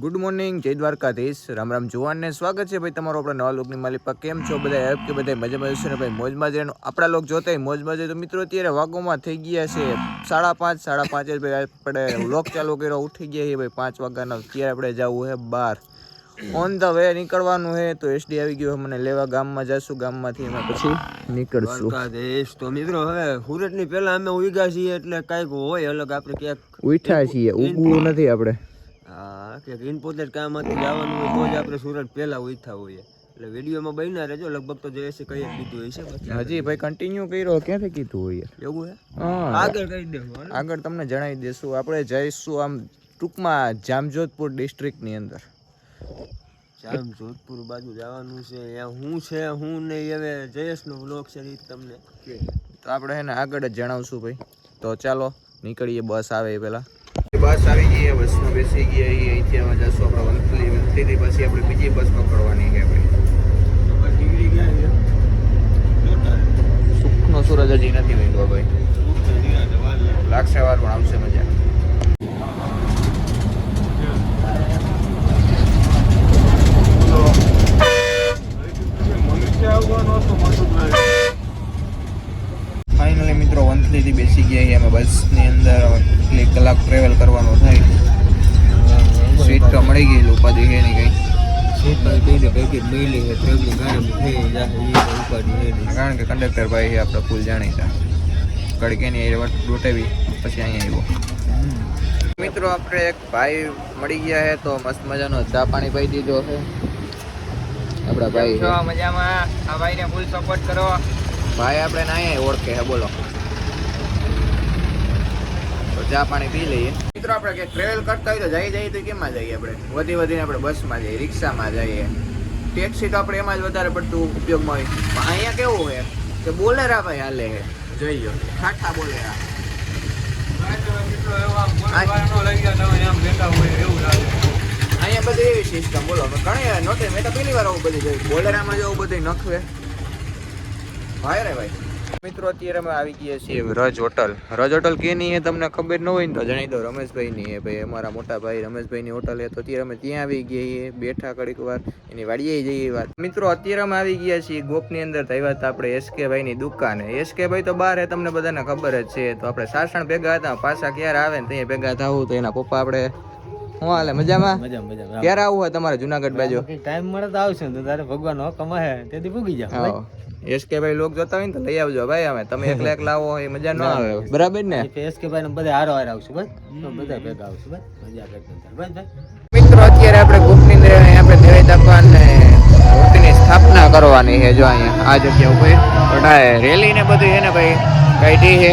Good morning જય દ્વારકાધીશ. રામ રામ જુવાનને સ્વાગત છે ભાઈ તમારો આપણા નવા લોકની માલિક. કેમ છો બધા? હેપ કે બધા મજામાં હશો ને ભાઈ? મોજમાં જ. આપણા લોક જોતા હોય મોજમાં જ તો મિત્રો અત્યારે વાગોમાં થઈ ગયા છે સાડા પાંચ સાડા પાંચે જ ભાઈ. આપણે લોક ચાલુ કર્યો ઉઠી ગયા છે ભાઈ પાંચ વાગ્યાના. અત્યારે આપણે જવું છે બહાર. ઓન ધ વે નીકળવાનું છે તો એસડી આવી ગયો મને. લેવા ગામમાં જશું ગામમાંથી અમે પછી નીકળશું. તો મિત્રો હવે સુરતની પહેલા અમે ઉગ્યા છીએ એટલે કાંઈક હોય અલગ આપણે ક્યાંક ઉઠ્યા છીએ. ઉગવું નથી આપણે. હા ક્યાંક ઇમ્પોર્ટેન્ટ કામમાંથી જવાનું હોય તો જ આપણે સુરત પેલા ઉઠા હોઈએ. એટલે વિડીયોમાં બન્યા રહેજો લગભગ તો જયેશે કઈ કીધું હોય છે હજી ભાઈ કન્ટિન્યુ કર્યો ક્યાંથી કીધું હોય એવું હે? આગળ કહી દેવું આગળ તમને જણાવી દેશું આપણે જઈશું આમ ટૂંકમાં જામજોધપુર ડિસ્ટ્રિક્ટની અંદર. જામ જોધપુર બાજુ જવાનું છે ત્યાં હું છે હું નહીં હવે જયેશનો વ્લોગ છે એ તમને. તો આપણે એને આગળ જ જણાવશું ભાઈ. તો ચાલો નીકળીએ બસ આવે એ પહેલા. બસ આવી ગઈ બસમાં બેસી ગયા એ અહીંથી અમે જશું આપણે વંથલી વંથલીથી પછી આપણે બીજી બસ પકડવાની છે આપણે. ડિગ્રી ગયા સુખનો સૂરજ હજી નથી વીંગો ભાઈ લાગશે વાર પણ આવશે મજા ફાઇનલી મિત્રો વંથલીથી બેસી ગયા અમે બસની અંદર એક કલાક ટ્રેવલ કરવાનું થાય. સીટ તો મળી ગઈ ઉપાધિ છે નહીં કઈ. કારણ કે કંડક્ટર ભાઈ આપણે ફૂલ જાણીતા કડકેની એ પછી અહીંયા આવ્યો મિત્રો આપણે એક ભાઈ મળી ગયા છે તો મસ્ત મજાનો ચા પાણી પાઈ દીધો છે. આપણા ભાઈ. મજામાં? આ ભાઈને ફૂલ સપોર્ટ કરો. ભાઈ આપણે ના ઓળખે હે બોલો. ચા પાણી પી લઈએ. મિત્રો આપણે કે ટ્રેવલ કરતા હોય તો જઈ જઈએ તો કેમાં જઈએ આપણે? વધી વધીને આપણે બસમાં જઈએ રિક્ષામાં જઈએ. ટેક્સી તો આપણે એમાં જ વધારે પડતું ઉપયોગમાં હોય. પણ અહીંયા કેવું હોય કે બોલેરા ભાઈ હાલે છે. જોઈ લો ઠાઠા બોલેરા. અહીંયા બધી એવી સિસ્ટમ બોલો ઘણી નોટે મેં તો પહેલી વાર આવું બધી જોયું. બોલેરામાં જો આવું બધું નખવે. ભાઈ રે ભાઈ. મિત્રો, અત્યારે અમે આવી ગયા છીએ રજ હોટલ. રજ હોટલ કેની એ તમને ખબર ન હોય ને તો જણાવી દો રમેશભાઈની. એ ભાઈ અમારા મોટા ભાઈ રમેશભાઈની હોટલ એ તો અત્યારે અમે ત્યાં આવી ગયા બેઠા કડીક વાર, એની વાડીએ જઈએ વાત. મિત્રો, અત્યારે અમે આવી ગયા છીએ ગોપની અંદર. થયા હતા આપણે એસકે ભાઈની દુકાને. એસકે ભાઈ તો બહાર તમને બધાને ખબર જ છે. તો આપણે સાસણ ભેગા હતા, પાછા ક્યારે આવે ને ત્યાં ભેગા થવું તો એના પપ્પા આપણે શું હાલે? મજામાં? મજા મજા ક્યારે આવું હોય તમારે જુનાગઢ બાજુ? ટાઈમ મળે તો આવશે તો તારે ભગવાન કમાય તેથી ભૂગી જાવ એસકે ભાઈ. લોક જોતા હોય ને તો લઈ આવજો ભાઈ અમે. તમે એકલા એકલા આવો એ મજા ન આવે. બરાબર ને? એસ કે ભાઈ ને બધા હારો હાર આવશું બસ બધા ભેગા આવશું બસ મજા કરતા ભાઈ મિત્રો અત્યારે આપણે ગુફની અંદર આપણે દેવી ભગવાન ને મૂર્તિની સ્થાપના કરવાની છે જો અહીંયા આ જગ્યા ઉપર. રેલી ને બધું છે ને ભાઈ. કાઢી છે.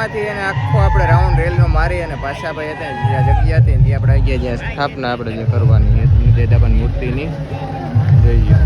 માંથી એને આખો આપણે રાઉન્ડ રેલનો મારી અને પાછા ભાઈ હતા જ્યાં જગ્યા હતી ત્યાં આપણે ગયા જ્યાં સ્થાપના આપણે જે કરવાની હતી મૂર્તિની. જઈએ